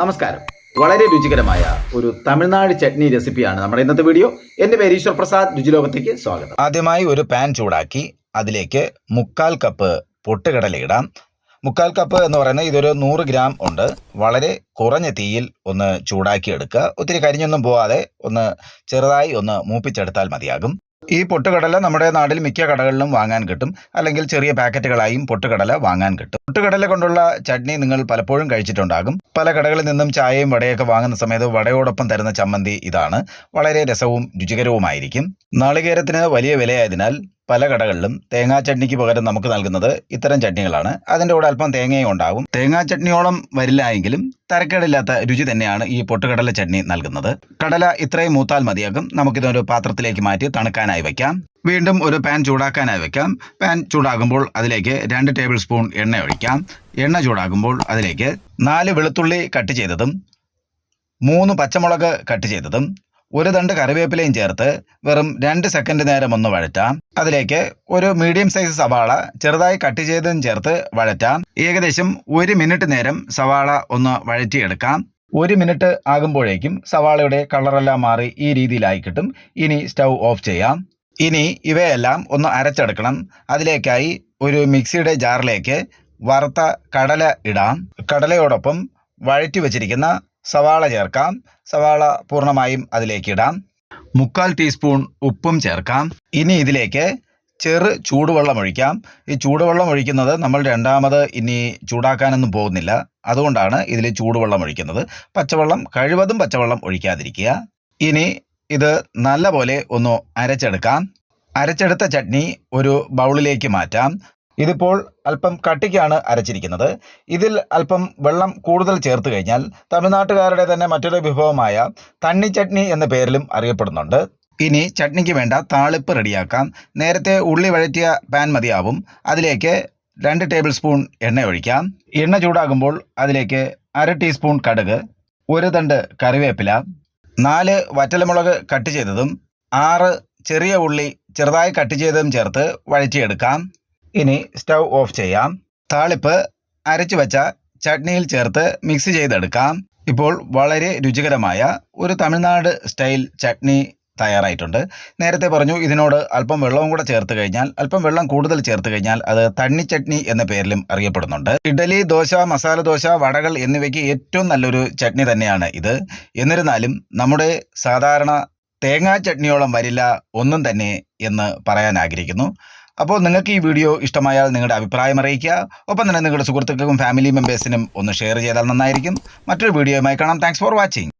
നമസ്കാരം. വളരെ രുചികരമായ ഒരു തമിഴ്നാട് ചട്നി റെസിപ്പിയാണ് നമ്മുടെ ഇന്നത്തെ വീഡിയോ. എന്റെ പേര് ഈശ്വർ പ്രസാദ്. രുചിലോകത്തേക്ക് സ്വാഗതം. ആദ്യമായി ഒരു പാൻ ചൂടാക്കി അതിലേക്ക് മുക്കാൽ കപ്പ് പൊട്ടുകടല ഇടാം. മുക്കാൽ കപ്പ് എന്ന് പറയുന്നത് ഇതൊരു നൂറ് ഗ്രാം ഉണ്ട്. വളരെ കുറഞ്ഞ തീയിൽ ഒന്ന് ചൂടാക്കി എടുക്കുക ഒത്തിരി കരിഞ്ഞൊന്നും പോവാതെ ഒന്ന് ചെറുതായി ഒന്ന് മൂപ്പിച്ചെടുത്താൽ മതിയാകും. ഈ പൊട്ടുകടല നമ്മുടെ നാട്ടിൽ മിക്ക കടകളിലും വാങ്ങാൻ കിട്ടും. അല്ലെങ്കിൽ ചെറിയ പാക്കറ്റുകളായും പൊട്ടുകടല വാങ്ങാൻ കിട്ടും. പൊട്ടുകടല കൊണ്ടുള്ള ചട്നി നിങ്ങൾ പലപ്പോഴും കഴിച്ചിട്ടുണ്ടാകും. പല കടകളിൽ നിന്നും ചായയും വടയൊക്കെ വാങ്ങുന്ന സമയത്ത് വടയോടൊപ്പം തരുന്ന ചമ്മന്തി ഇതാണ്. വളരെ രസവും രുചികരവുമായിരിക്കും. നാളികേരത്തിന് വലിയ വിലയായതിനാൽ പല കടകളിലും തേങ്ങാ ചട്നിക്ക് പകരം നമുക്ക് നൽകുന്നത് ഇത്തരം ചട്നികളാണ്. അതിന്റെ കൂടെ അല്പം തേങ്ങയും ഉണ്ടാകും. തേങ്ങാ ചട്നിയോളം വരില്ല എങ്കിലും തരക്കേടില്ലാത്ത രുചി തന്നെയാണ് ഈ പൊട്ടുകടല ചട്നി നൽകുന്നത്. കടല ഇത്രയും മൂത്താൽ മതിയാകും. നമുക്കിതൊരു പാത്രത്തിലേക്ക് മാറ്റി തണുക്കാനായി വയ്ക്കാം. വീണ്ടും ഒരു പാൻ ചൂടാക്കാനായി വെക്കാം പാൻ ചൂടാകുമ്പോൾ അതിലേക്ക് രണ്ട് ടേബിൾ സ്പൂൺ എണ്ണ ഒഴിക്കാം. എണ്ണ ചൂടാകുമ്പോൾ അതിലേക്ക് നാല് വെളുത്തുള്ളി കട്ട് ചെയ്തതും മൂന്ന് പച്ചമുളക് കട്ട് ചെയ്തതും ഒരു തണ്ട് കറിവേപ്പിലയും ചേർത്ത് വെറും രണ്ട് സെക്കൻഡ് നേരം ഒന്ന് വഴറ്റാം. അതിലേക്ക് ഒരു മീഡിയം സൈസ് സവാള ചെറുതായി കട്ട് ചെയ്തതും ചേർത്ത് വഴറ്റാം. ഏകദേശം ഒരു മിനിറ്റ് നേരം സവാള ഒന്ന് വഴറ്റിയെടുക്കാം. ഒരു മിനിറ്റ് ആകുമ്പോഴേക്കും സവാളയുടെ കളറെല്ലാം മാറി ഈ രീതിയിലായി കിട്ടും. ഇനി സ്റ്റൗ ഓഫ് ചെയ്യാം. ഇനി ഇവയെല്ലാം ഒന്ന് അരച്ചെടുക്കണം. അതിലേക്കായി ഒരു മിക്സിയുടെ ജാറിലേക്ക് വറുത്ത കടല ഇടാം. കടലയോടൊപ്പം വഴറ്റി വെച്ചിരിക്കുന്ന സവാള ചേർക്കാം. സവാള പൂർണമായും അതിലേക്ക് ഇടാം. മുക്കാൽ ടീസ്പൂൺ ഉപ്പും ചേർക്കാം. ഇനി ഇതിലേക്ക് ചെറു ചൂടുവെള്ളം ഒഴിക്കാം. ഈ ചൂടുവെള്ളം ഒഴിക്കുന്നത് നമ്മൾ രണ്ടാമത് ഇനി ചൂടാക്കാനൊന്നും പോകുന്നില്ല. അതുകൊണ്ടാണ് ഇതിൽ ചൂടുവെള്ളം ഒഴിക്കുന്നത്. പച്ചവെള്ളം കഴിവതും പച്ചവെള്ളം ഒഴിക്കാതിരിക്കുക. ഇനി ഇത് നല്ലപോലെ ഒന്ന് അരച്ചെടുക്കാം. അരച്ചെടുത്ത ചട്നി ഒരു ബൗളിലേക്ക് മാറ്റാം. ഇതിപ്പോൾ അല്പം കട്ടിക്കാണ് അരച്ചിരിക്കുന്നത്. ഇതിൽ അല്പം വെള്ളം കൂടുതൽ ചേർത്ത് കഴിഞ്ഞാൽ തമിഴ്നാട്ടുകാരുടെ തന്നെ മറ്റൊരു വിഭവമായ തണ്ണി ചട്നി എന്ന പേരിലും അറിയപ്പെടുന്നുണ്ട്. ഇനി ചട്നിക്ക് വേണ്ട താളിപ്പ് റെഡിയാക്കാം. നേരത്തെ ഉള്ളി വഴറ്റിയ പാൻ മതിയാവും. അതിലേക്ക് രണ്ട് ടേബിൾ സ്പൂൺ എണ്ണ ഒഴിക്കാം. എണ്ണ ചൂടാകുമ്പോൾ അതിലേക്ക് അര ടീസ്പൂൺ കടുക് ഒരു തണ്ട് കറിവേപ്പില നാല് വറ്റലമുളക് കട്ട് ചെയ്തതും ആറ് ചെറിയ ഉള്ളി ചെറുതായി കട്ട് ചെയ്തതും ചേർത്ത് വഴറ്റിയെടുക്കാം. ഇനി സ്റ്റൗ ഓഫ് ചെയ്യാം. താളിപ്പ് അരച്ചു വെച്ച ചട്നിയിൽ ചേർത്ത് മിക്സ് ചെയ്തെടുക്കാം. ഇപ്പോൾ വളരെ രുചികരമായ ഒരു തമിഴ്നാട് സ്റ്റൈൽ ചട്നി തയ്യാറായിട്ടുണ്ട്. നേരത്തെ പറഞ്ഞു ഇതിനോട് അല്പം വെള്ളവും കൂടെ ചേർത്ത് കഴിഞ്ഞാൽ അല്പം വെള്ളം കൂടുതൽ ചേർത്ത് കഴിഞ്ഞാൽ അത് തണ്ണി ചട്നി എന്ന പേരിലും അറിയപ്പെടുന്നുണ്ട്. ഇഡലി ദോശ മസാല ദോശ വടകൾ എന്നിവയ്ക്ക് ഏറ്റവും നല്ലൊരു ചട്നി തന്നെയാണ് ഇത്. എന്നിരുന്നാലും നമ്മുടെ സാധാരണ തേങ്ങാ ചട്നിയോളം വരില്ല ഒന്നും തന്നെ എന്ന് പറയാൻ ആഗ്രഹിക്കുന്നു. അപ്പോൾ നിങ്ങൾക്ക് ഈ വീഡിയോ ഇഷ്ടമായാൽ നിങ്ങളുടെ അഭിപ്രായം അറിയിക്കുക. ഒപ്പം തന്നെ നിങ്ങളുടെ സുഹൃത്തുക്കൾക്കും ഫാമിലി മെമ്പേഴ്സിനും ഒന്ന് ഷെയർ ചെയ്താൽ നന്നായിരിക്കും. മറ്റൊരു വീഡിയോയുമായി കാണാം. Thanks for watching